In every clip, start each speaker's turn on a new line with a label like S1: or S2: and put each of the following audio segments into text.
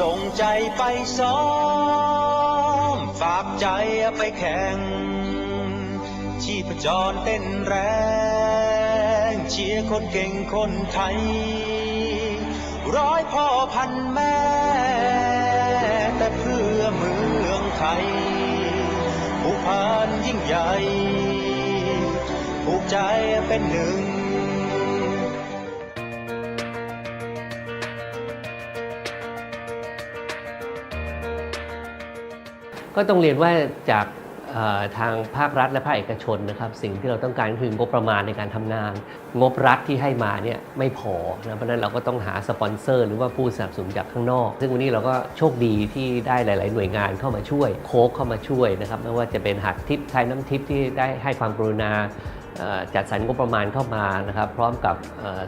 S1: ส่งใจไปซ้อม ฝากใจไปแข่ง ชีพจรเต้นแรง เชียร์คนเก่งคนไทย ร้อยพ่อพันแม่ แต่เพื่อเมืองไทยผู้พันยิ่งใหญ่ผูกใจเป็นหนึ่ง
S2: ก็ต้องเรียนว่าจากทางภาครัฐและภาคเอกชนนะครับ สิ่งที่เราต้องการก็คืองบประมาณในการทำงาน งบรัฐที่ให้มาเนี่ยไม่พอนะเพราะนั้นเราก็ต้องหาสปอนเซอร์ หรือว่าผู้สนับสนุนจากข้างนอก ซึ่งวันนี้เราก็โชคดีที่ได้หลาย ๆ หน่วยงานเข้ามาช่วย โค้กเข้ามาช่วยนะครับไม่ว่าจะเป็นหัดทิปไทยน้ำทิปที่ได้ให้ความกรุณาจัดสรรงบประมาณเข้ามานะครับพร้อมกับ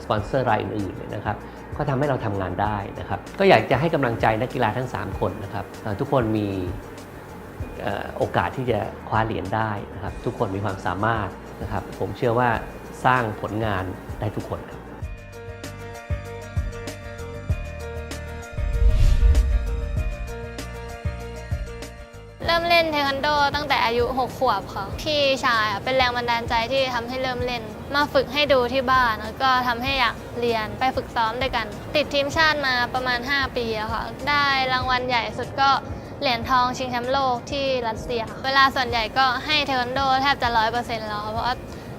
S2: สปอนเซอร์รายอื่นๆนะครับก็ทำให้เราทำงานได้นะครับก็อยากจะให้กำลังใจนักกีฬาทั้ง 3 คนนะครับทุกคนมี โอกาสที่จะคว้าเหรียญได้นะครับ ทุกคนมีความสามารถนะครับ ผมเชื่อว่าสร้างผลงานได้ทุกคนครับ
S3: เริ่มเล่นเทควันโดตั้งแต่อายุ 6 ขวบค่ะพี่ชายเป็นแรงบันดาลใจที่ทำให้เริ่มเล่น มาฝึกให้ดูที่บ้านแล้วก็ทำให้อยากเรียนไปฝึกซ้อมด้วยกัน ติดทีมชาติมาประมาณ 5 ปีค่ะได้รางวัลใหญ่สุดก็ เหรียญทองชิงแชมป์โลกที่รัสเซีย เวลาส่วนใหญ่ก็ให้เทควันโดแทบจะร้อยเปอร์เซ็นต์แล้ว เพราะว่า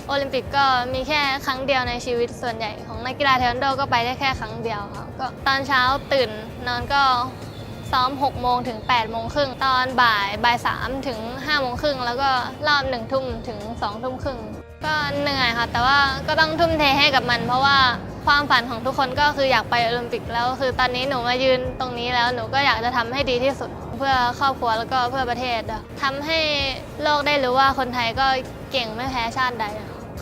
S3: โอลิมปิกก็มีแค่ครั้งเดียวในชีวิตส่วนใหญ่ของนักกีฬาเทควันโดก็ไปได้แค่ครั้งเดียวค่ะก็ตอนเช้าตื่นนอนก็ซ้อม 6 โมงถึง 8 โมงครึ่ง ตอนบ่าย บ่าย 3 ถึง 5 โมงครึ่ง แล้วก็รอบ 1 ทุ่มถึง 2 ทุ่มครึ่ง ก็เหนื่อยค่ะ แต่ว่าก็ต้องทุ่มเทให้กับมัน เพราะว่าความฝันของทุกคนก็คืออยากไปโอลิมปิกแล้ว คือตอนนี้หนูมายืนตรงนี้แล้ว หนูก็อยากจะทำให้ดีที่สุด เพื่อครอบครัวแล้วก็เพื่อประเทศอะทำให้โลกได้รู้ว่าคนไทยก็เก่งไม่แพ้ชาติใด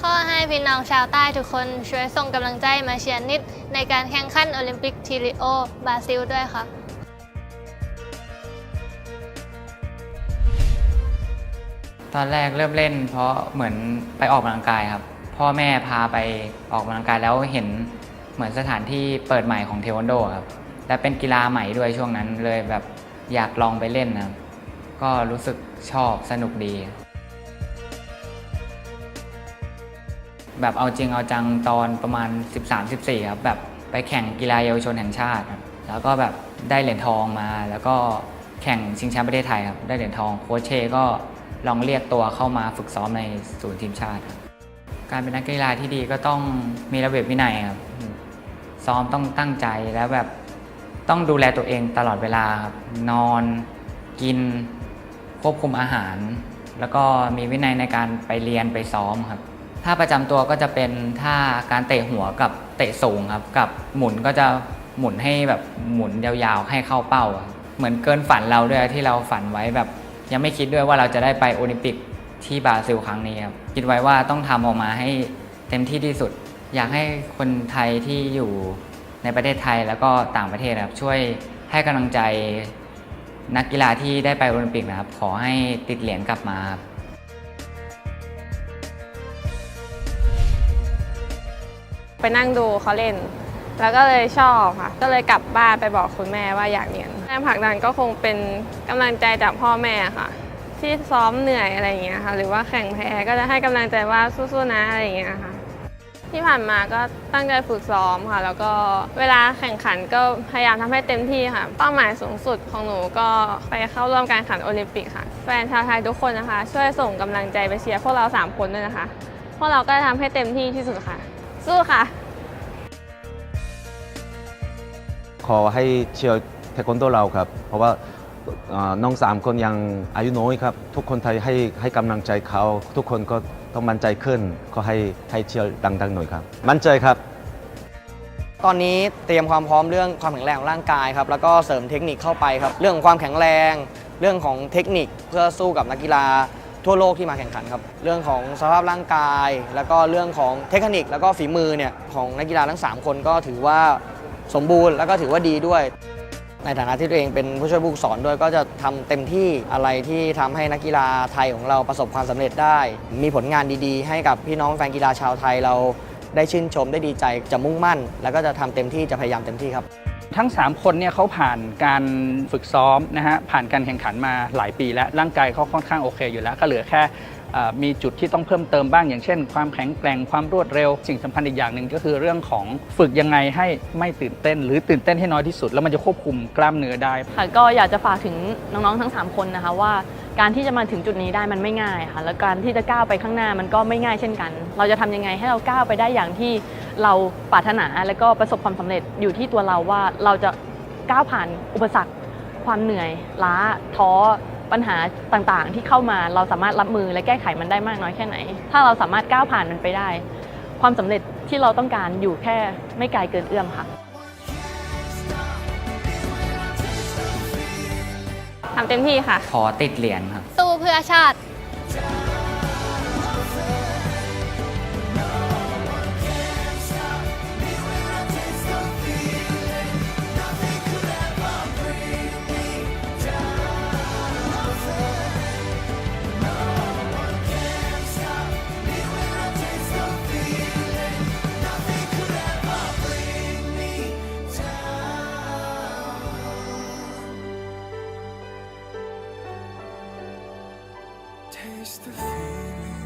S3: ข้อให้พี่น้องชาวใต้ทุกคนช่วยส่งกำลังใจมาเชียร์นิด ในการแข่งขันโอลิมปิกทีริโอบราซิลด้วยค่ะ
S4: ตอนแรกเริ่มเล่น เพราะเหมือนไปออกกำลังกายครับ พ่อแม่พาไปออกกำลังกายแล้วเห็นเหมือนสถานที่เปิดใหม่ของเทควันโดครับและเป็นกีฬาใหม่ด้วยช่วงนั้นเลยแบบ อยากลองไปเล่นนะก็รู้สึกชอบสนุกดี แบบเอาจริงเอาจังตอนประมาณ 13-14ครับแบบไปแข่งกีฬาเยาวชนแห่งชาติครับแล้วก็แบบได้เหรียญทองมา แล้วก็แข่งชิงแชมป์ประเทศไทยครับได้เหรียญทองโค้ชเชก็ลองเรียกตัวเข้ามาฝึกซ้อมในศูนย์ทีมชาติครับการเป็นนักกีฬาที่ดีก็ต้องมีระเบียบวินัยครับซ้อมต้องตั้งใจแล้วแบบ ต้องดูแลตัวเองตลอดเวลาครับนอนกินควบคุมอาหาร แล้วก็มีวินัยในการไปเรียนไปซ้อมครับท่าประจำตัวก็จะเป็นท่าการเตะหัวกับเตะสูงครับกับหมุนก็จะหมุนให้แบบหมุนยาวๆให้เข้าเป้า เหมือนเกินฝันเราด้วยที่เราฝันไว้แบบ ยังไม่คิดด้วยว่าเราจะได้ไปโอลิมปิกที่บราซิลครั้งนี้ครับคิดไว้ว่าต้องทำออกมาให้เต็มที่ที่สุด อยากให้คนไทยที่อยู่ ในประเทศไทยแล้วก็ต่างประเทศนะครับช่วยให้กำลังใจนักกีฬาที่ได้ไปโอลิมปิกนะครับ ขอให้ติดเหรียญกลับมาครับ
S5: ไปนั่งดูเขาเล่น แล้วก็เลยชอบค่ะ ก็เลยกลับบ้านไปบอกคุณแม่ว่าอยากเรียนแรงผลักดันก็คงเป็นกำลังใจจากพ่อแม่ค่ะ ที่ซ้อมเหนื่อยอะไรอย่างเงี้ยค่ะ หรือว่าแข่งแพ้ก็จะให้กำลังใจว่าสู้ๆนะอะไรอย่างเงี้ยค่ะ ที่ผ่านมาก็ตั้งใจฝึกซ้อมค่ะ แล้วก็เวลาแข่งขันก็พยายามทำให้เต็มที่ค่ะ เป้าหมายสูงสุดของหนูก็ไปเข้าร่วมการแข่งขันโอลิมปิกค่ะ แฟนชาวไทยทุกคนนะคะ ช่วยส่งกำลังใจไปเชียร์พวกเราสามคนด้วยนะคะ พวกเราก็จะทำให้เต็มที่ที่สุดค่ะ สู้ค่ะ
S6: ขอให้เชียร์เทควันโดเราครับ เพราะว่าน้องสามคนยังอายุน้อยครับ ทุกคนไทยให้ให้กำลังใจเขา ทุกคนก็ ต้องมั่นใจขึ้นก็ให้ให้เชียร์ดังๆหน่อยครับ มั่นใจครับ
S7: ตอนนี้เตรียมความพร้อมเรื่องความแข็งแรงของร่างกายครับแล้วก็เสริมเทคนิคเข้าไปครับ เรื่องของความแข็งแรง เรื่องของเทคนิคเพื่อสู้กับนักกีฬาทั่วโลกที่มาแข่งขันครับ เรื่องของสภาพร่างกาย แล้วก็เรื่องของเทคนิค แล้วก็ฝีมือเนี่ยของนักกีฬาทั้ง 3 คนก็ถือว่าสมบูรณ์แล้วก็ถือว่าดีด้วย ในฐานะที่ตัวเองเป็นผู้ช่วยผู้สอนด้วยก็จะทำเต็มที่อะไรที่ทำให้นักกีฬาไทยของเราประสบความสำเร็จได้ มีผลงานดีๆ ให้กับพี่น้องแฟนกีฬาชาวไทยเราได้ชื่นชมได้ดีใจจะมุ่งมั่น แล้วก็จะทำเต็มที่จะพยายามเต็มที่ครับ
S8: ทั้ง 3 คนเนี่ยเขาผ่านการฝึกซ้อมนะฮะผ่านการแข่งขันมาหลายปีแล้วร่างกายเขาค่อนข้างโอเคอยู่แล้ว ก็เหลือแค่ มีจุดที่ต้องเพิ่มเติมบ้าง อย่างเช่น ความแข็งแกร่งความรวดเร็ว สิ่งสำคัญอีกอย่างหนึ่งก็คือเรื่องของฝึกยังไงให้ไม่ตื่นเต้น หรือตื่นเต้นให้น้อยที่สุด แล้วมันจะควบคุมกล้ามเนื้อได้
S9: ค่ะก็อยากจะฝากถึงน้องๆทั้ง 3 คนนะคะว่าการที่จะมาถึงจุดนี้ได้มันไม่ง่ายค่ะ แล้วการที่จะก้าวไปข้างหน้ามันก็ไม่ง่ายเช่นกัน เราจะทำยังไงให้เราก้าวไปได้อย่างที่เราปรารถนาแล้วก็ประสบความสำเร็จอยู่ที่ตัวเราว่าเราจะก้าวผ่านอุปสรรค ความเหนื่อย ล้าท้อ ปัญหาต่างๆ ที่เข้ามาเราสามารถรับมือและแก้ไขมันได้มากน้อยแค่ไหน ถ้าเราสามารถก้าวผ่านมันไปได้ ความสำเร็จที่เราต้องการอยู่แค่ไม่ไกลเกินเอื้อมค่ะ
S5: ทำเต็มที่ค่ะ
S4: ขอติดเหรียญครับ
S3: สู้เพื่อชาติ
S1: taste the feeling.